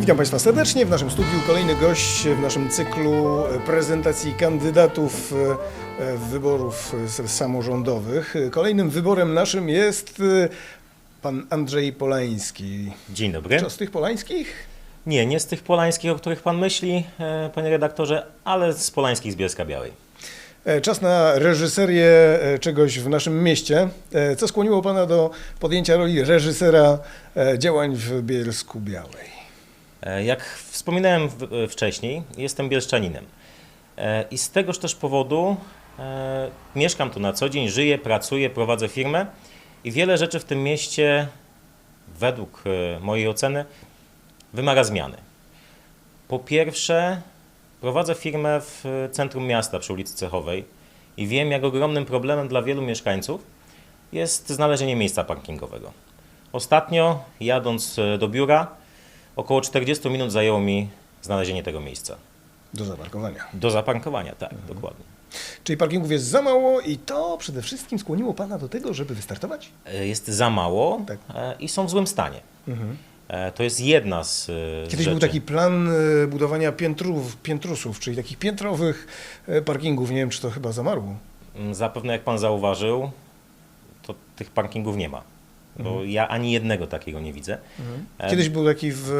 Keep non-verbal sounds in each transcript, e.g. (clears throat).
witam Państwa serdecznie. W naszym studiu kolejny gość w naszym cyklu prezentacji kandydatów e, wyborów e, samorządowych. Kolejnym wyborem naszym jest e, pan Andrzej Polański. Dzień dobry. Co z tych Polańskich? Nie, nie z tych polańskich, o których pan myśli, panie redaktorze, ale z polańskich z Bielska Białej. Czas na reżyserię czegoś w naszym mieście. Co skłoniło pana do podjęcia roli reżysera działań w Bielsku Białej? E, Jak wspominałem e, wcześniej, jestem bielszczaninem. E, I z tegoż też powodu mieszkam tu na co dzień, żyję, pracuję, prowadzę firmę i wiele rzeczy w tym mieście, według mojej oceny, wymaga zmiany. Po pierwsze, prowadzę firmę w centrum miasta przy ulicy Cechowej i wiem, jak ogromnym problemem dla wielu mieszkańców jest znalezienie miejsca parkingowego. Ostatnio, jadąc do biura, około 40 minut zajęło mi znalezienie tego miejsca. Do zaparkowania. Do zaparkowania, tak, dokładnie. Czyli parkingów jest za mało i to przede wszystkim skłoniło pana do tego, żeby wystartować? E, Jest za mało Tak. e, i są w złym stanie. E, To jest jedna z, Kiedyś rzeczy. był taki plan budowania piętrów, piętrusów, czyli takich piętrowych parkingów. Nie wiem, czy to chyba zamarło. Mm, Zapewne jak pan zauważył, to tych parkingów nie ma. Bo Mhm. ja ani jednego takiego nie widzę. E, Kiedyś był taki w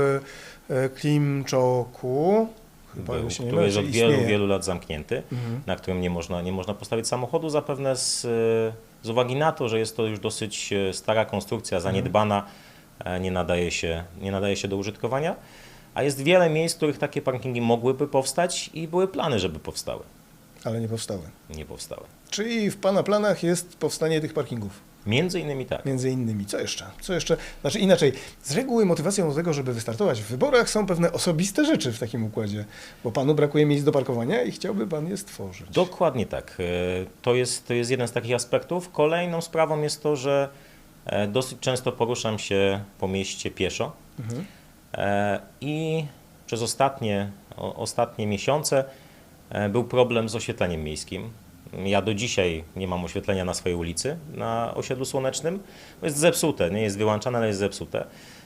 e, Klimczoku. Chyba był, nie który ma, jest od wielu, istnieje. wielu lat zamknięty, Mhm. na którym nie można, nie można postawić samochodu, zapewne z, e, z uwagi na to, że jest to już dosyć e, stara konstrukcja, zaniedbana, e, nie nadaje się, nie nadaje się do użytkowania. A jest wiele miejsc, w których takie parkingi mogłyby powstać i były plany, żeby powstały. Ale nie powstały. Nie powstały. Czyli w pana planach jest powstanie tych parkingów. Między innymi tak. Między innymi. Co jeszcze? Co jeszcze? Znaczy inaczej. Z reguły motywacją do tego, żeby wystartować w wyborach są pewne osobiste rzeczy w takim układzie. Bo panu brakuje miejsc do parkowania i chciałby pan je stworzyć. Dokładnie tak. E, To jest, to jest jeden z takich aspektów. Kolejną sprawą jest to, że e, dosyć często poruszam się po mieście pieszo Mhm. E, i przez ostatnie, ostatnie miesiące był problem z oświetleniem miejskim. Ja do dzisiaj nie mam oświetlenia na swojej ulicy, na osiedlu słonecznym. Jest zepsute, nie jest wyłączane, ale jest zepsute.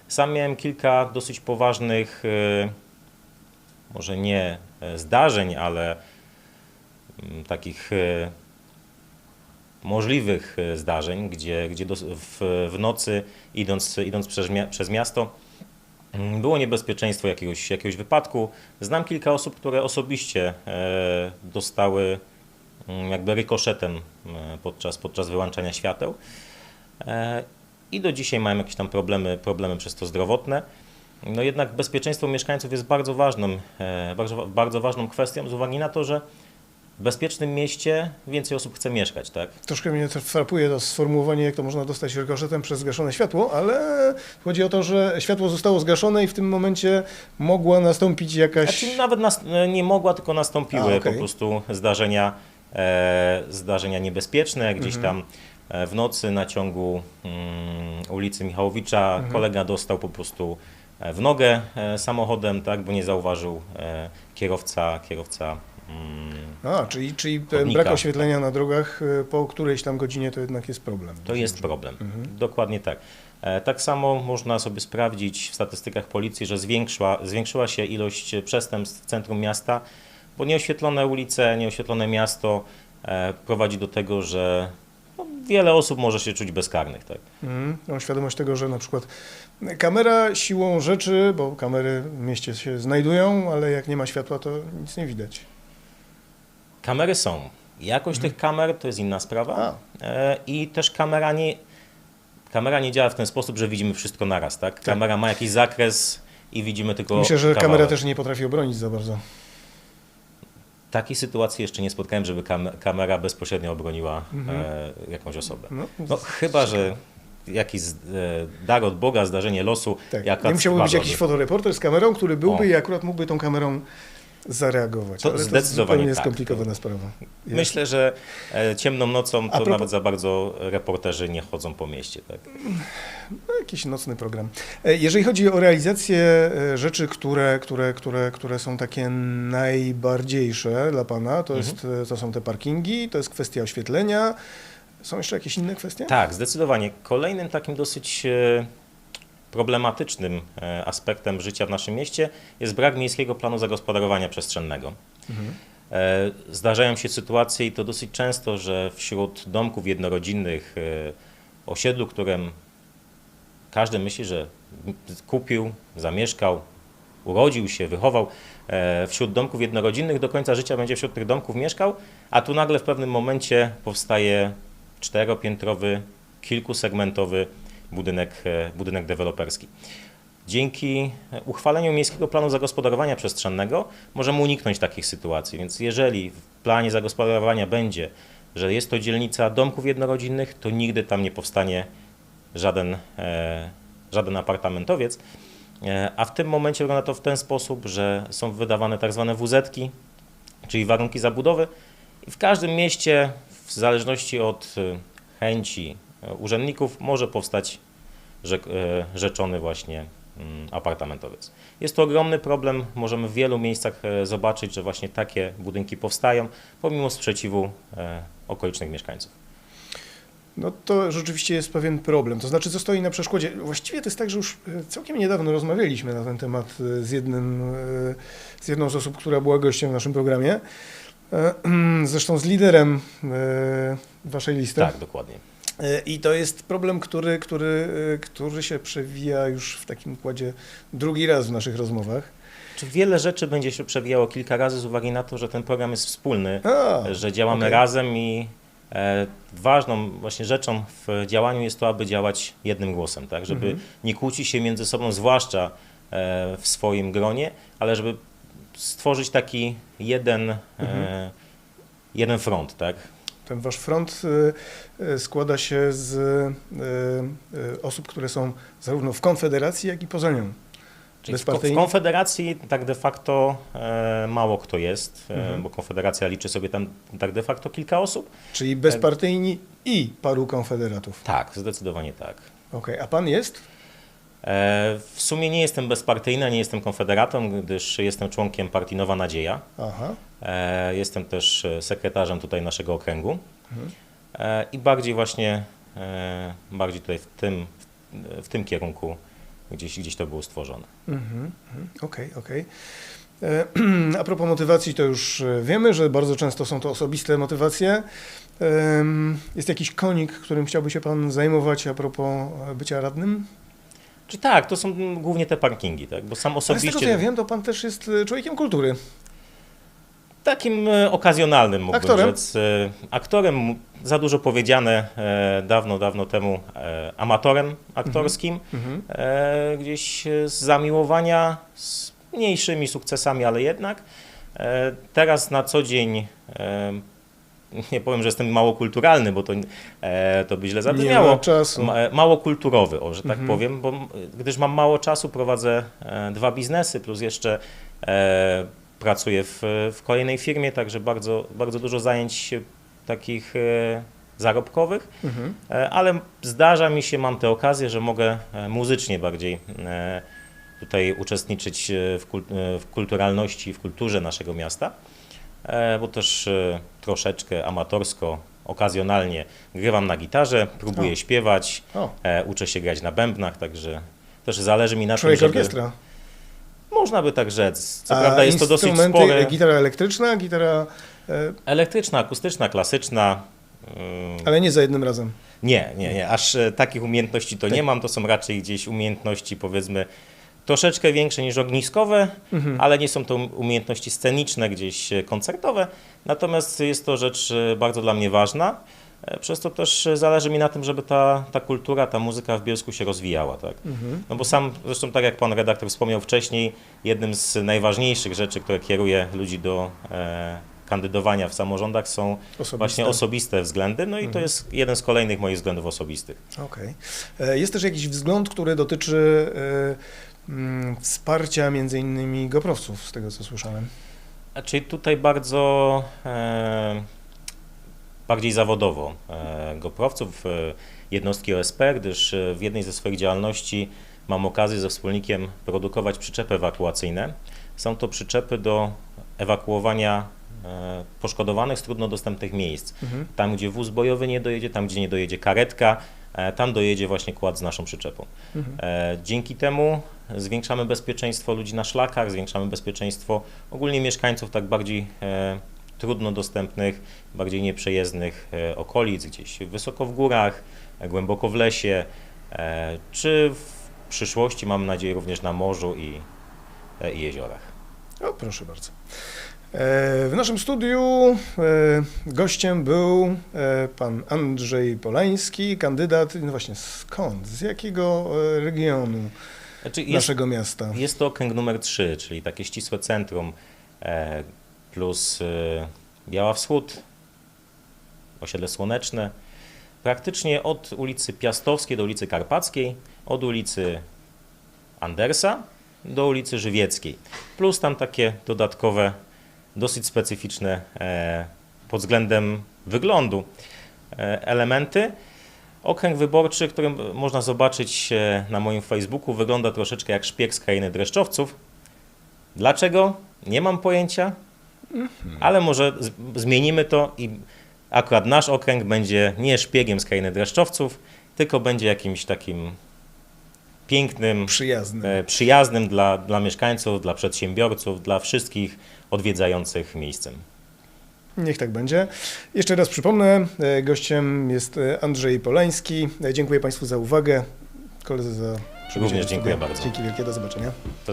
Sam miałem kilka dosyć poważnych, e, może nie e, zdarzeń, ale mm, takich e, możliwych zdarzeń, gdzie, gdzie w, w nocy idąc, idąc przez, przez miasto mm, było niebezpieczeństwo jakiegoś, jakiegoś wypadku. Znam kilka osób, które osobiście dostały jakby rykoszetem e, podczas, podczas wyłączania świateł. E, I do dzisiaj mają jakieś tam problemy, problemy przez to zdrowotne. No jednak bezpieczeństwo mieszkańców jest bardzo ważną, e, bardzo, bardzo ważną kwestią z uwagi na to, że w bezpiecznym mieście więcej osób chce mieszkać, tak? Troszkę mnie frapuje to sformułowanie, jak to można dostać rykoszetem przez zgaszone światło, ale chodzi o to, że światło zostało zgaszone i w tym momencie mogła nastąpić jakaś... Znaczy nawet nas, nie mogła, tylko nastąpiły A, okej. po prostu zdarzenia, zdarzenia niebezpieczne. Gdzieś Mhm. tam e, w nocy na ciągu mm, ulicy Michałowicza Mhm. kolega dostał po prostu e, w nogę e, samochodem, tak, bo nie zauważył e, kierowca, kierowca mm, A, czyli, czyli Chodnika. brak oświetlenia na drogach e, po którejś tam godzinie to jednak jest problem. To jest problem. Mhm. Dokładnie tak. E, Tak samo można sobie sprawdzić w statystykach policji, że zwiększyła, zwiększyła się ilość przestępstw w centrum miasta, bo nieoświetlone ulice, nieoświetlone miasto e, prowadzi do tego, że no, wiele osób może się czuć bezkarnych. Tak? Mhm. Mam świadomość tego, że na przykład kamera siłą rzeczy, bo kamery w mieście się znajdują, ale jak nie ma światła, to nic nie widać. Kamery są. Jakość tych kamer to jest inna sprawa. A. E, I też kamera nie, kamera nie działa w ten sposób, że widzimy wszystko naraz. Tak? Kamera ma jakiś zakres i widzimy tylko Myślę, że kawałek. kamera też nie potrafi obronić za bardzo. Takiej sytuacji jeszcze nie spotkałem, żeby kam kamera bezpośrednio obroniła e, jakąś osobę. No, No chyba, że jakiś e, dar od Boga, zdarzenie losu. tak. Nie musiałby być jakiś fotoreporter z kamerą, który byłby O. i akurat mógłby tą kamerą zareagować. To ale to zdecydowanie zupełnie tak. skomplikowana sprawa. Jest. Myślę, że e, ciemną nocą to propos- nawet za bardzo reporterzy nie chodzą po mieście. Tak? No, jakiś nocny program. E, Jeżeli chodzi o realizację e, rzeczy, które, które, które, które są takie najbardziejsze dla Pana, to, Mhm. jest, to są te parkingi, to jest kwestia oświetlenia. Są jeszcze jakieś inne kwestie? Tak, zdecydowanie. Kolejnym takim dosyć problematycznym e, aspektem życia w naszym mieście jest brak miejskiego planu zagospodarowania przestrzennego. E, Zdarzają się sytuacje i to dosyć często, że wśród domków jednorodzinnych, e, osiedlu, którym każdy myśli, że kupił, zamieszkał, urodził się, wychował wśród domków jednorodzinnych, do końca życia będzie wśród tych domków mieszkał, a tu nagle w pewnym momencie powstaje czteropiętrowy, kilkusegmentowy budynek, e, budynek deweloperski. Dzięki uchwaleniu Miejskiego Planu Zagospodarowania Przestrzennego możemy uniknąć takich sytuacji. Więc jeżeli w planie zagospodarowania będzie, że jest to dzielnica domków jednorodzinnych, to nigdy tam nie powstanie żaden, e, żaden apartamentowiec. E, a w tym momencie wygląda to w ten sposób, że są wydawane tak zwane WZ-ki, czyli warunki zabudowy. I w każdym mieście, w zależności od e, chęci e, urzędników, może powstać e, rzeczony właśnie mm, apartamentowiec. Jest to ogromny problem. Możemy w wielu miejscach e, zobaczyć, że właśnie takie budynki powstają, pomimo sprzeciwu e, okolicznych mieszkańców. No to rzeczywiście jest pewien problem. To znaczy, co stoi na przeszkodzie? Właściwie to jest tak, że już e, całkiem niedawno rozmawialiśmy na ten temat e, z, jednym, e, z jedną z osób, która była gościem w naszym programie. E, (clears throat) Zresztą z liderem e, waszej listy. Tak, dokładnie. E, I to jest problem, który, który, e, który się przewija już w takim układzie drugi raz w naszych rozmowach. Czy wiele rzeczy będzie się przewijało kilka razy z uwagi na to, że ten program jest wspólny, A, że działamy okej. razem i e, ważną właśnie rzeczą w działaniu jest to, aby działać jednym głosem, tak, żeby Mhm. nie kłócić się między sobą, zwłaszcza e, w swoim gronie, ale żeby stworzyć taki jeden, e, Mhm. jeden front, tak. Ten wasz front e, e, składa się z e, osób, które są zarówno w Konfederacji, jak i poza nią. Czyli w? Konfederacji tak de facto e, mało kto jest, e, Mhm. bo Konfederacja liczy sobie tam tak de facto kilka osób. Czyli bezpartyjni i paru konfederatów. Tak, zdecydowanie tak. Okej, a pan jest? E, W sumie nie jestem bezpartyjny, nie jestem konfederatą, gdyż jestem członkiem partii Nowa Nadzieja. Aha. E, Jestem też e, sekretarzem tutaj naszego okręgu Mhm. I bardziej właśnie, bardziej tutaj w tym, w tym kierunku gdzieś, gdzieś to było stworzone. Mhm, mhm. Okej, okej. E, (clears throat) A propos motywacji, to już wiemy, że bardzo często są to osobiste motywacje. Jest jakiś konik, którym chciałby się pan zajmować a propos bycia radnym? Czy tak, to są głównie te parkingi, tak? bo sam Ale z tego, co osobiście ja wiem, to pan też jest e, człowiekiem kultury. takim e, okazjonalnym mógłbym Aktorem? rzec. E, Aktorem, za dużo powiedziane dawno, dawno temu, amatorem aktorskim. Mhm. e, gdzieś z zamiłowania, z mniejszymi sukcesami, ale jednak. Teraz na co dzień nie powiem, że jestem mało kulturalny, bo to, e, to by źle Nie ma zabrzmiało. czasu. Ma, e, mało kulturowy, o, że tak Mhm. powiem, bo gdyż mam mało czasu, prowadzę e, dwa biznesy, plus jeszcze e, pracuję w, w kolejnej firmie, także bardzo, bardzo dużo zajęć e, takich e, zarobkowych. Mhm. E, ale zdarza mi się, mam tę okazję, że mogę muzycznie bardziej e, tutaj uczestniczyć w, kul- w kulturalności, w kulturze naszego miasta, bo też e, troszeczkę amatorsko, okazjonalnie grywam na gitarze, próbuję O. śpiewać, O, e, uczę się grać na bębnach, także też zależy mi na człowiek tym, żeby... orkiestra. Można by tak rzec. Co A prawda jest to dosyć spore. Gitara elektryczna, gitara... e, Elektryczna, akustyczna, klasyczna. ym, Ale nie za jednym razem. Nie, nie, nie. Aż e, takich umiejętności to nie mam. To są raczej gdzieś umiejętności, powiedzmy, troszeczkę większe niż ogniskowe, Mhm. ale nie są to umiejętności sceniczne, gdzieś e, koncertowe. Natomiast jest to rzecz e, bardzo dla mnie ważna. E, Przez to też zależy mi na tym, żeby ta, ta kultura, ta muzyka w Bielsku się rozwijała. Tak? Mhm. No bo sam, zresztą tak jak pan redaktor wspomniał wcześniej, jednym z najważniejszych rzeczy, które kieruje ludzi do e, kandydowania w samorządach są Osobiste. właśnie osobiste względy, no i to Mhm. jest jeden z kolejnych moich względów osobistych. Okej. E, Jest też jakiś wzgląd, który dotyczy wsparcia między innymi goprowców, z tego co słyszałem. A Czyli tutaj bardzo e, bardziej zawodowo e, goprowców, e, jednostki OSP, gdyż e, w jednej ze swoich działalności mam okazję ze wspólnikiem produkować przyczepy ewakuacyjne. Są to przyczepy do ewakuowania e, poszkodowanych z trudno dostępnych miejsc. Mhm. Tam, gdzie wóz bojowy nie dojedzie, tam, gdzie nie dojedzie karetka, tam dojedzie właśnie kład z naszą przyczepą. E, Dzięki temu zwiększamy bezpieczeństwo ludzi na szlakach, zwiększamy bezpieczeństwo ogólnie mieszkańców tak bardziej e, trudno dostępnych, bardziej nieprzejezdnych e, okolic, gdzieś wysoko w górach, e, głęboko w lesie, e, czy w przyszłości mam nadzieję również na morzu i, e, i jeziorach. O, proszę bardzo. E, W naszym studiu e, gościem był e, pan Andrzej Polański, kandydat, no właśnie skąd, z jakiego regionu Znaczy jest, naszego miasta? jest to okręg numer 3, czyli takie ścisłe centrum plus Biała Wschód, osiedle Słoneczne. Praktycznie od ulicy Piastowskiej do ulicy Karpackiej, od ulicy Andersa do ulicy Żywieckiej. Plus tam takie dodatkowe, dosyć specyficzne e, pod względem wyglądu e, elementy. Okręg wyborczy, który można zobaczyć e, na moim Facebooku, wygląda troszeczkę jak szpieg z krainy dreszczowców. Dlaczego? Nie mam pojęcia, ale może zmienimy to i akurat nasz okręg będzie nie szpiegiem z krainy dreszczowców, tylko będzie jakimś takim pięknym, Przyjazny. e, przyjaznym dla, dla mieszkańców, dla przedsiębiorców, dla wszystkich odwiedzających miejscem. Niech tak będzie. Jeszcze raz przypomnę, e, gościem jest e, Andrzej Polański. E, Dziękuję Państwu za uwagę. Koledzy za przybycie Również dziękuję studia. bardzo. Dzięki wielkie, do zobaczenia. To